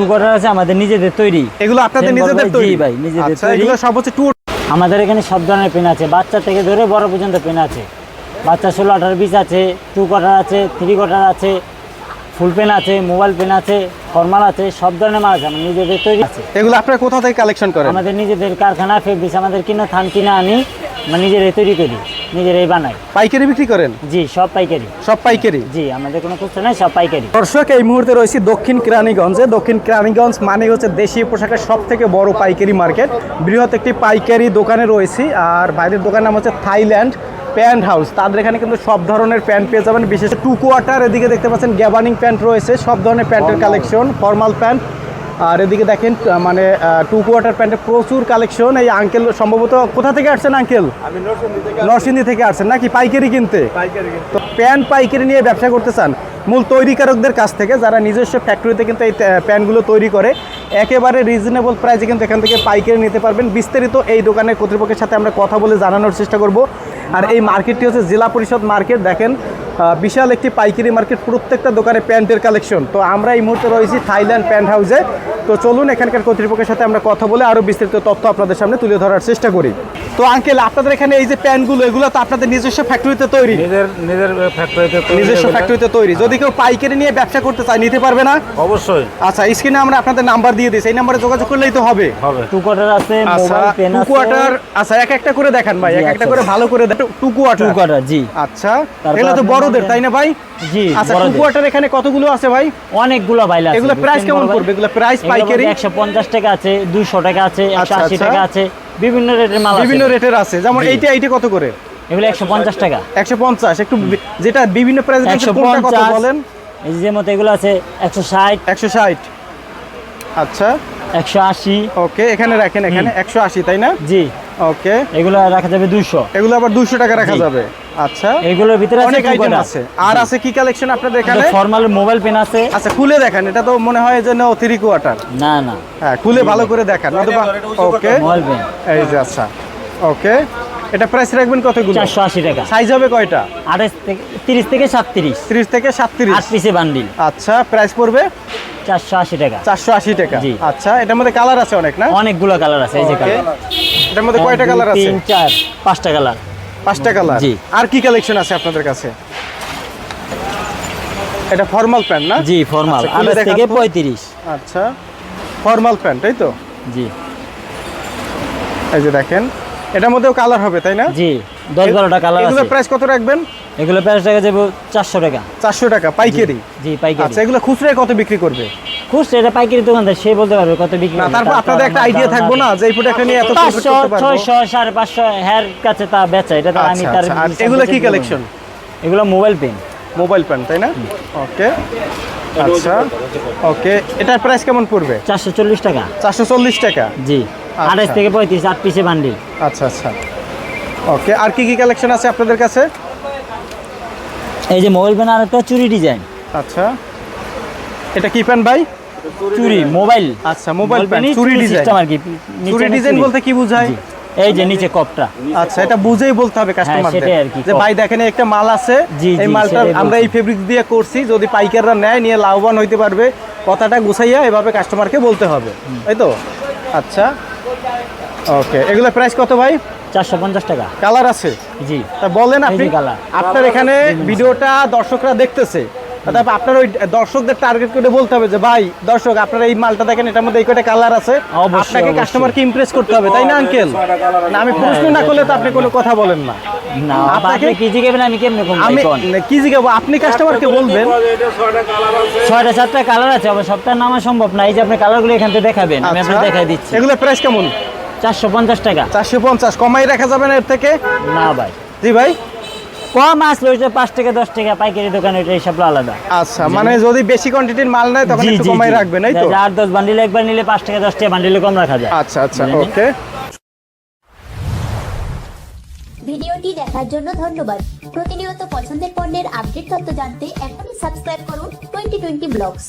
আছে আমাদের নিজেদের তৈরি। এগুলো আপনাদের নিজেদের তৈরি? ভাই, নিজেদের আচ্ছা তৈরি। এগুলো সব হচ্ছে টু আমাদের এখানে সব ধরনের পেন আছে। বাচ্চা থেকে ধরে বড় পর্যন্ত পেন আছে। বাচ্চা ষোলো আঠারো পিস আছে টু কোয়ার্টার আছে থ্রি কোয়ার্টার আছে ফুল পেন আছে মোবাইল পেন আছে ফর্মাল আছে সব ধরনের মাল আছে আমার নিজেদের তৈরি আছে। এগুলো আপনারা কোথা থেকে কালেকশন করেন? আমাদের নিজেদের কারখানা ফেব্রিক্স আমাদের কিনা থান কিনা আনি মানে নিজেরাই তৈরি করি। নিজেরাই বানাই। পাইকারি বিক্রি করেন? জি সব পাইকারি। সব পাইকারি? জি আমাদের কোনো খুচরা নাই সব পাইকারি। দর্শক এই মুহূর্তে রয়েছি দক্ষিণ কেরানীগঞ্জে। দক্ষিণ কেরানীগঞ্জ মানে হচ্ছে দেশীয় পোশাকের সব থেকে বড় পাইকারি মার্কেট। বৃহৎ একটি পাইকারি দোকানে রয়েছি আর বাইরের দোকানের নাম হচ্ছে থাইল্যান্ড প্যান্ট হাউস। তাদের এখানে কিন্তু সব ধরনের প্যান্ট পেয়ে যাবেন বিশেষ টু কোয়ার্টার এদিকে দেখতে পাচ্ছেন গ্যাবানিং প্যান্ট রয়েছে। সব ধরনের প্যান্টের কালেকশন ফর্মাল প্যান্ট। আর এদিকে দেখেন মানে টু কোয়ার্টার প্যান্টের প্রচুর কালেকশন এই আঙ্কেল সম্ভবত কোথা থেকে আসছেন আঙ্কেল নরসিংদী থেকে আসছেন নাকি পাইকারি কিনতে? তো প্যান্ট পাইকারি নিয়ে ব্যবসা করতে চান মূল তৈরিকারকদের কাছ থেকে যারা নিজস্ব ফ্যাক্টরিতে কিন্তু এই প্যান্টগুলো তৈরি করে একেবারে রিজনেবল প্রাইসে কিন্তু এখান থেকে পাইকারি নিতে পারবেন। বিস্তারিত এই দোকানের কর্তৃপক্ষের সাথে আমরা কথা বলে জানানোর চেষ্টা করব। আর এই মার্কেটটি হচ্ছে জেলা পরিষদ মার্কেট দেখেন বিশাল একটি পাইকারি মার্কেট প্রত্যেকটা দোকানে প্যান্টের কালেকশন। তো আমরা এই মুহূর্তে রয়েছি থাইল্যান্ড প্যান্ট হাউসে তো চলুন এখানকার কর্তৃপক্ষের সাথে আমরা কথা বলে আরও বিস্তারিত তথ্য আপনাদের সামনে তুলে ধরার চেষ্টা করি। তো আঙ্কেল আপনাদের এখানে এই যে প্যান্টগুলো এগুলো তো আপনাদের নিজস্ব ফ্যাক্টরিতে তৈরি। নিজের নিজের ফ্যাক্টরিতে নিজস্ব ফ্যাক্টরিতে তৈরি। যদি কেউ পাইকারি নিয়ে ব্যবসা করতে চায় নিতে পারবে না? অবশ্যই। আচ্ছা স্ক্রিনে আমরা আপনাদের নাম্বার দিয়ে দিই। এই নাম্বারে যোগাযোগ করলেই তো হবে। হবে। টু কোয়ার্টার আছে আচ্ছা মোবাইল পেন টু আছে। কোয়ার্টার আচ্ছা এক একটা করে দেখান ভাই এক একটা আচ্ছা। করে ভালো করে two two quarter two quarter জি। আচ্ছা এগুলো তো বড়দের তাই না ভাই? জি আচ্ছা টু। কোয়ার্টার এখানে কতগুলো আছে ভাই? অনেকগুলো ভাই আছে। এগুলো প্রাইস কেমন পড়বে? এগুলো প্রাইস পাইকারি? একশো পঞ্চাশ টাকা আছে দুশো টাকা আছে একশো আচ্ছা, আশি আচ্ছা। টাকা আছে। বিভিন্ন রেটের মাল বিভিন্ন রেটের আছে। যেমন এইটা এইটা কত করে? এগুলো একশো পঞ্চাশ টাকা। একশো পঞ্চাশ একটু যেটা বিভিন্ন প্রাইস একশো কোনটা কত বলেন? এই যে মতো এগুলো আছে একশো ষাট। একশো ষাট। আচ্ছা। একশো আশি। ওকে এখানে রাখেন এখানে একশো আশি তাই না? জি। ওকে। এগুলো রাখা যাবে দুশো এগুলো আবার দুশো টাকা রাখা যাবে। আচ্ছা। এগুলোর ভিতরে অনেক আইটেম আছে। আর আছে কি কালেকশন আপনাদের এখানে? ফর্মাল মোবাইল পেন আছে। আচ্ছা খুলে দেখেন এটা তো মনে হয় যে থ্রি কোয়ার্টার না না। হ্যাঁ খুলে ভালো করে দেখান নতুবা ওকে মোবাইল পেন এই যে আচ্ছা। ওকে এটা প্রাইস রাখবেন কতগুলো? চারশো আশি টাকা। সাইজ হবে কয়টা? আঠাশ থেকে তিরিশ থেকে সাতত্রিশ। ত্রিশ থেকে সাতত্রিশ। আট পিসে বান্ডিল আচ্ছা প্রাইস পড়বে? চারশো আশি টাকা। চারশো আশি টাকা। আচ্ছা এটার মধ্যে কালার আছে অনেক না? অনেকগুলো কালার আছে এই যে কালার এটার মধ্যে কয়টা কালার আছে? তিন চার পাঁচটা কালার পাঁচটা কালার। জি। আর কি কালেকশন আছে আপনাদের কাছে? এটা ফর্মাল প্যান্ট না? জি ফর্মাল আচ্ছা, আঠাশ থেকে। পঁয়ত্রিশ। আচ্ছা ফর্মাল প্যান্ট তাই তো? জি। এই যে দেখেন এটার মধ্যেও কালার হবে তাই না? জি দশ বারোটা কালার এগুলো প্রাইস কত রাখবেন? এগুলো প্রাইস টাকা যাবে চারশো টাকা। চারশো টাকা পাইকারি? জি পাইকারি। আচ্ছা এগুলো খুচরায় কত বিক্রি করবে? খুচরা এটা পাইকারি দোকানদার সে বলতে পারবে কত বিক্রি। তারপর আপনাদের একটা আইডিয়া থাকব না যে এই প্রোডাক্ট নিয়ে এত পাঁচশো করতে পারব। ছয়শো সাড়ে পাঁচশো হ্যার কাছে তা বেচা এটা তো আমি আচ্ছা তার আচ্ছা। এগুলো কি কালেকশন এগুলো মোবাইল পেন মোবাইল প্যান্ট তাই না? ওকে আচ্ছা। ওকে এটার প্রাইস কেমন পড়বে? চারশো চল্লিশ টাকা। চারশো চল্লিশ টাকা? জি। আচ্ছা। আঠাশ থেকে পঁয়ত্রিশ আট পিসে বান্ডিল আচ্ছা আচ্ছা। ওকে আর কি কি কালেকশন আছে আপনাদের কাছে? এই যে মোবাইল পেন আর একটা চুরি ডিজাইন আচ্ছা। এটা কি প্যান্ট ভাই? চুরি মোবাইল। আচ্ছা মোবাইল প্যান্ট চুরি ডিজাইন। আর কি। চুরি ডিজাইন বলতে কি বোঝায়? এই যে নিচে কপটা। আচ্ছা এটা বুঝেই বলতে হবে কাস্টমারদের কি। যে ভাই দেখেন একটা মাল আছে। এই মালটা আমরা এই ফেব্রিক দিয়ে করছি। যদি পাইকাররা নেয় নিয়ে লাভবান হইতে পারবে। কথাটা গুছাইয়া এভাবে কাস্টমারকে বলতে হবে। তাই তো? আচ্ছা। ওকে এগুলো প্রাইস কত ভাই? চারশো পঞ্চাশ টাকা। কালার আছে? জি। তা বলেন আপনি। আপনার এখানে ভিডিওটা দর্শকরা দেখতেছে। তারপর আপনার ওই দর্শকদের টার্গেট করে বলতে হবে যে ভাই দর্শক আপনারা এই মালটা দেখেন এটার মধ্যে এই কয়টা কালার আছে। আপনাকে কাস্টমারকে ইমপ্রেস করতে হবে তাই না আঙ্কেল না আমি প্রশ্ন না করলে তো আপনি কোনো কথা বলেন না। না আপনাকে- কি জিগাবেন আমি কেমনে আমি কি জিজ্ঞাবো আপনি কাস্টমারকে বলবেন। ছয়টা সাতটা কালার আছে আবার নামা সম্ভব না। এই যে আপনি কালারগুলো এখান থেকে দেখাবেন আমি আচ্ছা। আপনাকে দেখাই দিচ্ছি। এগুলো প্রাইস কেমন? চারশো পঞ্চাশ টাকা। চারশো পঞ্চাশ কমাই রাখা যাবে না এর থেকে? না ভাই। জি ভাই। কম আসলে ওইটা পাঁচ টাকা দশ টাকা পাইকারি দোকানে ওইটা হিসাব আলাদা। আচ্ছা মানে যদি বেশি কোয়ান্টিটির মাল নেয় তখন একটু কমাই। রাখবেন এই তো? যা- দশ বান্ডিল একবার নিলে পাঁচ টাকা দশ টাকা বান্ডিলে কম রাখা যায়। আচ্ছা আচ্ছা ওকে। ভিডিওটি দেখার জন্য ধন্যবাদ। প্রতিনিয়ত পছন্দের পণ্যের আপডেট তথ্য জানতে এখনই সাবস্ক্রাইব করুন টোয়েন্টি টোয়েন্টি ব্লগস